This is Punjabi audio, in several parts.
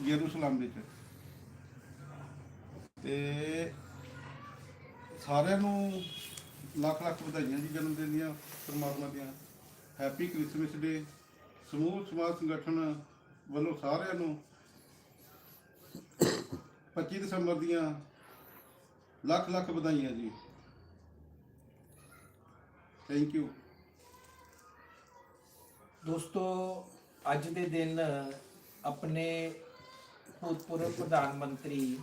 ਯਰੂਸ਼ਲਮ ਵਿੱਚ। ਤੇ ਸਾਰਿਆਂ ਨੂੰ ਲੱਖ ਲੱਖ ਵਧਾਈਆਂ ਜੀ ਜਨਮ ਦਿਨ ਦੀਆਂ, ਪਰਮਾਤਮਾ ਦੀਆਂ। ਹੈਪੀ ਕ੍ਰਿਸਮਸ ਡੇ ਸਮੂਹ ਸਮਾਜ ਸੰਗਠਨ ਵੱਲੋਂ ਸਾਰਿਆਂ ਨੂੰ 25 ਦਸੰਬਰ ਦੀਆਂ ਲੱਖ ਲੱਖ ਵਧਾਈਆਂ ਜੀ। ਥੈਂਕ ਯੂ ਦੋਸਤੋ, ਅੱਜ ਦੇ ਦਿਨ ਆਪਣੇ ਭੂਤਪੂਰਵ ਪ੍ਰਧਾਨ ਮੰਤਰੀ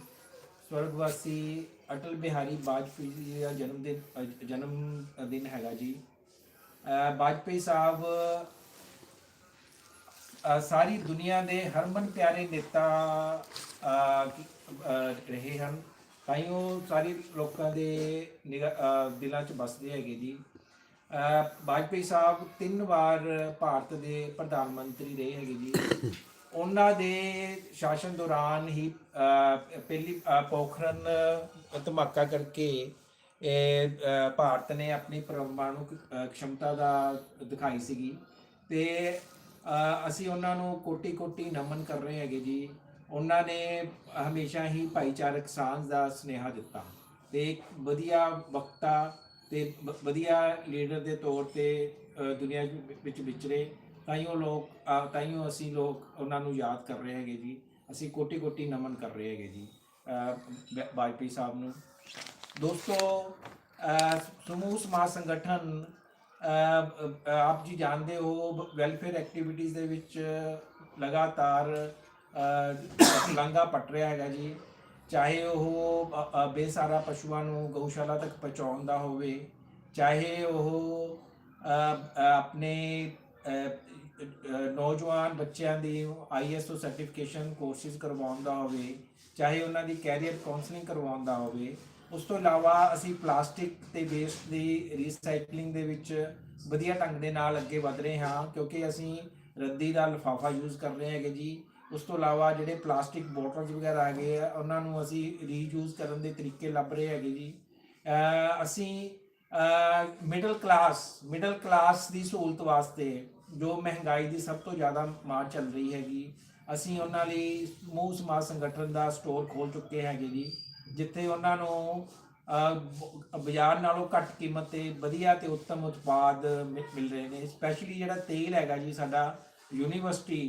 ਸਵਰਗਵਾਸੀ ਅਟਲ ਬਿਹਾਰੀ ਵਾਜਪੇਈ ਜੀ ਦਾ ਜਨਮ ਦਿਨ ਅ, ਜਨਮ ਦਿਨ ਹੈਗਾ ਜੀ। ਅ, ਵਾਜਪੇਈ ਸਾਹਿਬ ਅ, ਸਾਰੀ ਦੁਨੀਆ ਦੇ ਹਰਮਨ ਪਿਆਰੇ ਨੇਤਾ ਅ, ਕੀ- ਅ, ਰਹੇ ਹਨ। ਤਾਈਓ ਸਾਰੀ ਲੋਕਾਂ ਦੇ ਨਿਗਾ- ਅ, ਦਿਲਾਂ 'ਚ ਵੱਸਦੇ ਹੈਗੇ ਜੀ। ਅ, ਵਾਜਪੇਈ ਸਾਹਿਬ ਤਿੰਨ ਵਾਰ ਭਾਰਤ ਦੇ ਪ੍ਰਧਾਨ ਮੰਤਰੀ ਰਹੇ ਹੈਗੇ ਜੀ। ਉਹਨਾਂ ਦੇ ਸ਼ਾਸਨ ਦੌਰਾਨ ਹੀ ਪਹਿਲੀ ਪੋਖਰਨ ਧਮਾਕਾ ਕਰਕੇ ਇਹ ਭਾਰਤ ਨੇ ਆਪਣੀ ਪਰਮਾਣੂ ਅ, ਖਮਤਾ ਦਾ ਦਿਖਾਈ ਸੀਗੀ। ਤੇ ਅਸੀਂ ਉਹਨਾਂ ਨੂੰ ਕੋਟੀ ਕੋਟੀ ਨਮਨ ਕਰ ਰਹੇ ਹੈਗੇ ਜੀ। ਉਹਨਾਂ ਨੇ ਹਮੇਸ਼ਾ ਹੀ ਭਾਈਚਾਰਕ ਸਾਂਝ ਦਾ ਸੁਨੇਹਾ ਦਿੱਤਾ। ਤੇ ਇੱਕ ਵਧੀਆ ਵਕਤਾ ਤੇ ਵਧੀਆ ਲੀਡਰ ਦੇ ਤੌਰ ਤੇ ਦੁਨੀਆ ਵਿੱਚ ਵਿਚਰੇ। ਤਾਈਓ ਲੋਕ ਅ, ਤਾਈਓ ਅਸੀਂ ਲੋਕ ਉਹਨਾਂ ਨੂੰ ਯਾਦ ਕਰ ਰਹੇ ਹੈਗੇ ਜੀ। ਅਸੀਂ ਕੋਟੀ ਕੋਟੀ ਨਮਨ ਕਰ ਰਹੇ ਹੈਗੇ ਜੀ ਅ, ਵਾ- ਵਾਜਪੇਈ ਸਾਹਿਬ ਨੂੰ। ਦੋਸਤੋ ਸਮੂਹ ਸਮਾਜ ਸੰਗਠਨ ਆਪ ਜੀ ਜਾਣਦੇ ਹੋ ਵੈਲਫੇਅਰ ਐਕਟੀਵਿਟੀਜ਼ ਦੇ ਵਿੱਚ ਲਗਾਤਾਰ ਅ, ਲਾਂਘਾ ਪਟ ਰਿਹਾ ਹੈਗਾ ਜੀ। ਚਾਹੇ ਉਹ ਬੇਸਾਰਾ ਪਸ਼ੂਆਂ ਨੂੰ ਗਊਸ਼ਾਲਾ ਤੱਕ ਪਹੁੰਚਾਉਣ ਦਾ ਹੋਵੇ ਚਾਹੇ ਉਹ ਆਪਣੇ ਨੌਜਵਾਨ ਬੱਚਿਆਂ ਦੀ ਆਈਐਸਓ ਸਰਟੀਫਿਕੇਸ਼ਨ ਕੋਰਸਿਸ ਕਰਵਾਉਣ ਦਾ ਹੋਵੇ, ਚਾਹੇ ਉਹਨਾਂ ਦੀ ਕੈਰੀਅਰ ਕਾਉਂਸਲਿੰਗ ਕਰਵਾਉਣ ਦਾ ਹੋਵੇ, ਉਸ ਤੋਂ ਇਲਾਵਾ ਅਸੀਂ ਪਲਾਸਟਿਕ ਤੇ ਵੇਸਟ ਦੀ ਰੀਸਾਈਕਲਿੰਗ ਦੇ ਵਿੱਚ ਵਧੀਆ ਢੰਗ ਦੇ ਨਾਲ ਅੱਗੇ ਵਧ ਰਹੇ ਹਾਂ, ਕਿਉਂਕਿ ਅਸੀਂ ਰੱਦੀ ਦਾ ਲਿਫਾਫਾ ਯੂਜ਼ ਕਰ ਰਹੇ ਹੈਗੇ ਜੀ। ਉਸ ਤੋਂ ਇਲਾਵਾ ਜਿਹੜੇ ਪਲਾਸਟਿਕ ਬੋਟਲਸ ਵਗੈਰਾ ਹੈਗੇ ਆ, ਉਹਨਾਂ ਨੂੰ ਅਸੀਂ ਰੀਯੂਜ਼ ਕਰਨ ਦੇ ਤਰੀਕੇ ਲੱਭ ਰਹੇ ਹੈਗੇ ਜੀ। ਅਸੀਂ ਮਿਡਲ ਕਲਾਸ ਮਿਡਲ ਕਲਾਸ ਦੀ ਸਹੂਲਤ ਵਾਸਤੇ ਜੋ ਮਹਿੰਗਾਈ ਦੀ ਸਭ ਤੋਂ ਜ਼ਿਆਦਾ ਮਾਰ ਚੱਲ ਰਹੀ ਹੈਗੀ ਅਸੀਂ ਉਹਨਾਂ ਲਈ ਸਮੂਹ ਸਮਾਜ ਸੰਗਠਨ ਦਾ ਸਟੋਰ ਖੋਲ ਚੁੱਕੇ ਹੈਗੇ ਜੀ ਜਿੱਥੇ ਉਹਨਾਂ ਨੂੰ ਅਹ, ਬਾਜ਼ਾਰ ਨਾਲੋਂ ਘੱਟ ਕੀਮਤ ਤੇ ਵਧੀਆ ਤੇ ਉੱਤਮ ਉਤਪਾਦ ਮਿ- ਮਿਲ ਰਹੇ ਨੇ ਸਪੈਸ਼ਲੀ ਜਿਹੜਾ ਤੇਲ ਹੈਗਾ ਜੀ ਸਾਡਾ ਯੂਨੀਵਰਸਿਟੀ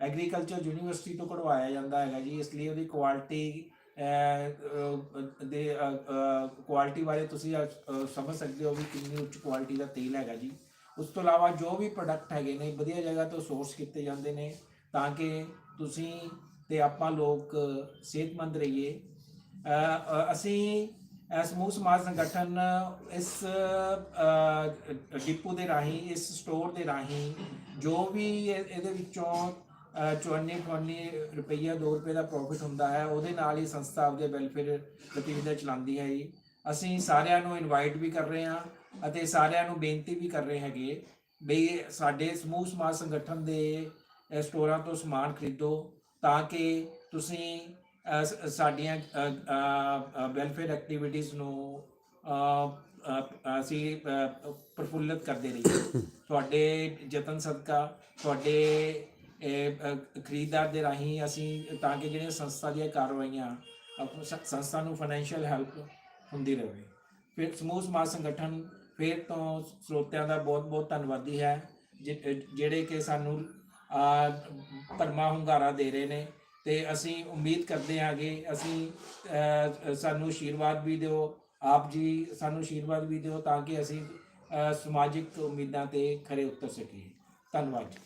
ਐਗਰੀਕਲਚਰ ਯੂਨੀਵਰਸਿਟੀ ਤੋਂ ਕਢਵਾਇਆ ਜਾਂਦਾ ਹੈਗਾ ਜੀ ਇਸ ਲਈ ਉਹਦੀ ਕੁਆਲਿਟੀ ਦੇ ਕੁਆਲਿਟੀ ਬਾਰੇ ਤੁਸੀਂ ਅ, ਸਮਝ ਸਕਦੇ ਹੋ ਵੀ ਕਿੰਨੀ ਉੱਚ ਕੁਆਲਿਟੀ ਦਾ ਤੇਲ ਹੈਗਾ ਜੀ। ਉਸ ਤੋਂ ਇਲਾਵਾ ਜੋ ਵੀ ਪ੍ਰੋਡਕਟ ਹੈਗੇ ਨੇ, ਵਧੀਆ ਜਗ੍ਹਾ ਤੋਂ ਸੋਰਸ ਕੀਤੇ ਜਾਂਦੇ ਨੇ, ਤਾਂ ਕਿ ਤੁਸੀਂ ਤੇ ਆਪਾਂ ਲੋਕ ਸਿਹਤਮੰਦ ਰਹੀਏ। ਅਸੀਂ ਸਮੂਹ ਸਮਾਜ ਸੰਗਠਨ ਇਸ ਡਿਪੂ ਦੇ ਰਾਹੀਂ, ਇਸ ਸਟੋਰ ਦੇ ਰਾਹੀਂ ਜੋ ਵੀ ਇਹਦੇ ਵਿੱਚੋਂ 54 54 ਰੁਪਈਆ 2 ਰੁਪਏ ਦਾ ਪ੍ਰੋਫਿਟ ਹੁੰਦਾ ਹੈ, ਉਹਦੇ ਨਾਲ ਹੀ ਸੰਸਥਾ ਆਪਦੇ ਵੈਲਫੇਅਰ ਗਤੀਵਿਧੀਆਂ ਚਲਾਉਂਦੀ ਹੈ ਜੀ। ਅਸੀਂ ਸਾਰਿਆਂ ਨੂੰ ਇਨਵਾਈਟ ਵੀ ਕਰ ਰਹੇ ਹਾਂ। ਅਤੇ ਸਾਰਿਆਂ ਨੂੰ ਬੇਨਤੀ ਵੀ ਕਰ ਰਹੇ ਹੈਗੇ ਵੀ ਸਾਡੇ ਸਮੂਹ ਸਮਾਜ ਸੰਗਠਨ ਦੇ ਸਟੋਰਾਂ ਤੋਂ ਸਮਾਨ ਖਰੀਦੋ ਤਾਂ ਕਿ ਤੁਸੀਂ ਸਾਡੀਆਂ ਵੈਲਫੇਅਰ ਐਕਟੀਵਿਟੀਜ਼ ਨੂੰ ਅਸੀਂ ਅ, ਪ੍ਰਫੁੱਲਤ ਕਰਦੇ ਰਹੀਏ। ਤੁਹਾਡੇ ਯਤਨ ਸਦਕਾ ਤੁਹਾਡੇ ਖਰੀਦਦਾਰ ਦੇ ਰਾਹੀਂ ਅਸੀਂ ਤਾਂ ਕਿ ਜਿਹੜੀਆਂ ਸੰਸਥਾ ਦੀਆਂ ਕਾਰਵਾਈਆਂ ਸੰਸਥਾ ਨੂੰ ਫਾਈਨੈਂਸ਼ੀਅਲ ਹੈਲਪ ਹੁੰਦੀ ਰਹੇ। ਫਿਰ ਸਮੂਹ ਸਮਾਜ ਸੰਗਠਨ ਫਿਰ ਤੋਂ ਸਰੋਤਿਆਂ ਦਾ ਬਹੁਤ ਬਹੁਤ ਧੰਨਵਾਦੀ ਹੈ ਜਿ- ਜਿਹੜੇ ਕਿ ਸਾਨੂੰ, ਆ ਪਰਮਾ ਹੁੰਗਾਰਾ ਦੇ ਰਹੇ ਨੇ। ਤੇ ਅਸੀਂ ਉਮੀਦ ਕਰਦੇ ਹਾਂ ਕਿ ਅਸੀਂ ਸਾਨੂੰ ਆਸ਼ੀਰਵਾਦ ਵੀ ਦਿਓ, ਆਪ ਜੀ ਸਾਨੂੰ ਆਸ਼ੀਰਵਾਦ ਵੀ ਦਿਓ ਤਾਂ ਕਿ ਅਸੀਂ ਸਮਾਜਿਕ ਉਮੀਦਾਂ ਤੇ ਖਰੇ ਉਤਰ ਸਕੀਏ। ਧੰਨਵਾਦ ਜੀ।